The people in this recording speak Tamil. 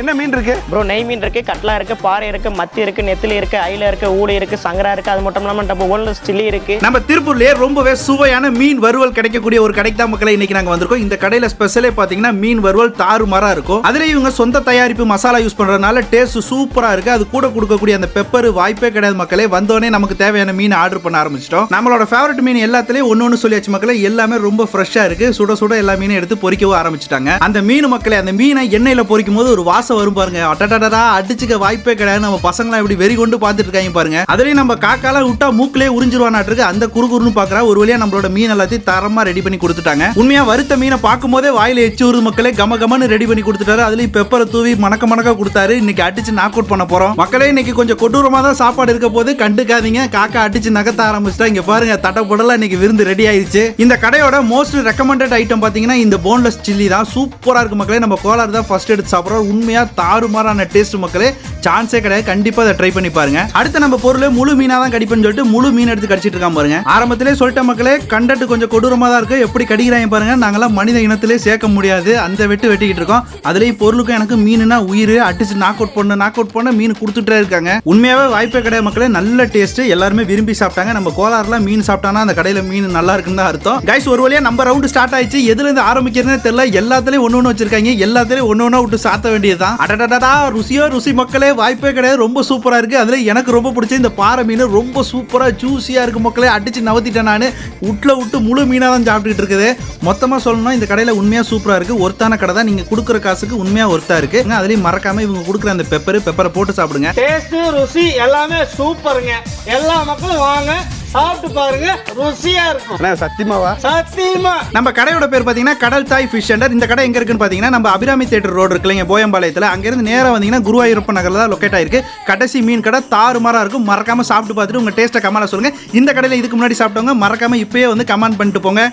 என்ன மீன் இருக்கு? ப்ரோ நெய் மீன் இருக்கு கட்லா இருக்கு பாறை இருக்கு மத்தி இருக்கு நெத்திலி இருக்கு அயில இருக்கு ஊளி இருக்கு சங்கரா இருக்கு அது மட்டும் இல்லாமல் நம்ம ஒன்லஸ் சில்லி இருக்கு. நம்ம திருப்பூர்லயே ரொம்பவே சுவையான மீன் வறுவல் கிடைக்கக்கூடிய ஒரு கடைக்கு தான் மக்களை இன்னைக்கு நாங்க வந்திருக்கோம். இந்த கடையில ஸ்பெஷலே பாத்தீங்கன்னா மீன் வறுவல் தாறுமாறா இருக்கும். அதுல இவங்க சொந்த தயாரிப்பு மசாலா யூஸ் பண்றதுனால டேஸ்ட் சூப்பரா இருக்கு. அது கூட கொடுக்கக்கூடிய அந்த பெப்பர் வாய்ப்பே கிடையாது மக்களே. வந்தோடனே நமக்கு தேவையான மீன் ஆர்டர் பண்ண ஆரம்பிச்சிட்டோம். நம்மளோட ஃபேவரட் மீன் எல்லாத்துலயும் ஒன்னு சொல்லியாச்சு மக்களே. எல்லாமே ரொம்ப ஃப்ரெஷ்ஷா இருக்கு. சுட சுட எல்லா மீனும் எடுத்து பொரிக்கவும் ஆரம்பிச்சிட்டாங்க. அந்த மீன் மக்களே அந்த மீனை எண்ணெயில பொரிக்கும் போது ஒரு வாசம் வரும் பாருங்க. அட்டடடா அடிச்சுக்க வாய்ப்பே கிடையாது. நம்ம பசங்களாம் இப்படி வெறி கொண்டு பார்த்துட்டு இருக்காங்க பாருங்க. அதுலயும் நம்ம காக்காலாம் விட்டா மூக்கிலே உறிஞ்சிருவானாட்டு அந்த குறுகுறுன்னு பாக்குறா. ஒரு வழியா நம்மளோட மீன் எல்லாத்தையும் தரமா ரெடி பண்ணி கொடுத்துட்டாங்க. உண்மையா வறுத்த மீனை பார்க்கும் போதே வாயில எச்சு ஊறுது மக்களே. கம கமன்னு ரெடி பண்ணி கொடுத்துட்டாரு. அதுலயும் பெப்பரை தூவி மணக்க மணக்க கொடுத்தாரு. இன்னைக்கு அடிச்சு நாக் அவுட் பண்ண போறோம். மக்களே இன்னைக்கு கொஞ்சம் கொடூரமா தான் சாப்பாடு இருக்க போது கண்டுக்காதீங்க. காக்கா அடிச்சு நகத்த ஆரம்பிச்சிட்டா. இங்க பாருங்க தட்டப்படலாம் இன்னைக்கு விருந்து ரெடி ஆயிருச்சு. இந்த கடையோட மோஸ்ட் ரெக்கமெண்டட் ஐட்டம் பாத்தீங்கன்னா இந்த போன்லெஸ் சில்லி தான். சூப்பரா இருக்கு மக்களே. நம்ம கோலார் தான் ஃபர்ஸ்ட் எடுத்து சாப்பிடுறோம். உண்மையா தாறுமாறான டேஸ்ட் மக்களே சான்ஸே கிடையாது. கண்டிப்பா அதை ட்ரை பண்ணி பாருங்க. அடுத்து நம்ம பொருள் முழு மீனா தான் கடிப்பேன்னு சொல்லிட்டு முழு மீன் எடுத்து கடிச்சிட்டு இருக்கான் பாருங்க. ஆரம்பத்திலே சொல்லிட்ட மக்களே கண்டட்டு கொஞ்சம் கொடூரமா தான் இருக்கு. எப்படி கடிக்கிறாங்க பாருங்க. நாங்களாம் மனித இனத்திலே சேர்க்க முடியாது. அந்த வெட்டு வெட்டிக்கிட்டு இருக்கோம். அதுலயும் பொருளுக்கும் எனக்கு மீனுனா உயிர். அடிச்சு நாக் அவுட் பண்ண நாக் அவுட் பண்ண மீன் கொடுத்துட்டே இருக்காங்க. உண்மையாவே வாய்ப்பே கிடையாது மக்களே. நல்ல டேஸ்ட் எல்லாருமே விரும்பி சாப்பிட்டாங்க. நம்ம கோலாறுல மீன் சாப்பிட்டானா அந்த கடையில மீன் நல்லா இருக்குன்னு தான் அர்த்தம். கைஸ் ஒரு வழியா நம்ம ரவுண்ட் ஸ்டார்ட் ஆயிடுச்சு. எதுல இருந்து ஆரம்பிக்கிறதுன்னு தெரியல. எல்லாத்துலயும் ஒண்ணு ஒண்ணு வச்சிருக்காங்க. எல்லாத்துலயும் ஒண்ணு ஒண்ணா விட்டு சாத்த வேண்டிய வேண்டியதுதான். அடடடடா ருசியோ ருசி மக்களே வாய்ப்பே கிடையாது. ரொம்ப சூப்பரா இருக்கு. அதுல எனக்கு ரொம்ப பிடிச்ச இந்த பாறை மீன் ரொம்ப சூப்பரா ஜூசியா இருக்கு மக்களே. அடிச்சு நவத்திட்டேன் நான். உட்ல விட்டு முழு மீனா தான் சாப்பிட்டுட்டு இருக்குது. மொத்தமா சொல்லணும் இந்த கடையில உண்மையா சூப்பரா இருக்கு. ஒருத்தான கடை தான். நீங்க கொடுக்குற காசுக்கு உண்மையா ஒருத்தா இருக்கு. அதுலயும் மறக்காம இவங்க கொடுக்குற அந்த பெப்பர் பெப்பரை போட்டு சாப்பிடுங்க. டேஸ்ட் ருசி எல்லாமே சூப்பருங்க. எல்லா மக்களும் வாங்க. சாப்பிட்டு பாருங்க ருசியா இருக்கும். சத்தியமாவா? சத்தியமா. நம்ம கடையோட பேர் பார்த்தீங்கன்னா கடல் தாய் ஃபிஷ் சென்டர் இந்த கடை எங்க இருக்குன்னு பார்த்தீங்கன்னா நம்ம அபிராமி தேட்டர் ரோடு இருக்கு இல்லைங்க போயம்பாளையத்தில். அங்கேருந்து நேராக வந்தீங்கன்னா குருவாயூரப்ப நகரில் தான் லொக்கேட் ஆயிருக்கு. கடைசி மீன் கடை தாறுமாறா இருக்கும். மறக்காம சாப்பிட்டு பார்த்துட்டு உங்க டேஸ்ட்டை கமெண்ட்ல சொல்லுங்க. இந்த கடையில் இதுக்கு முன்னாடி சாப்பிட்டவங்க மறக்காம இப்பயே வந்து கமெண்ட் பண்ணிட்டு போங்க.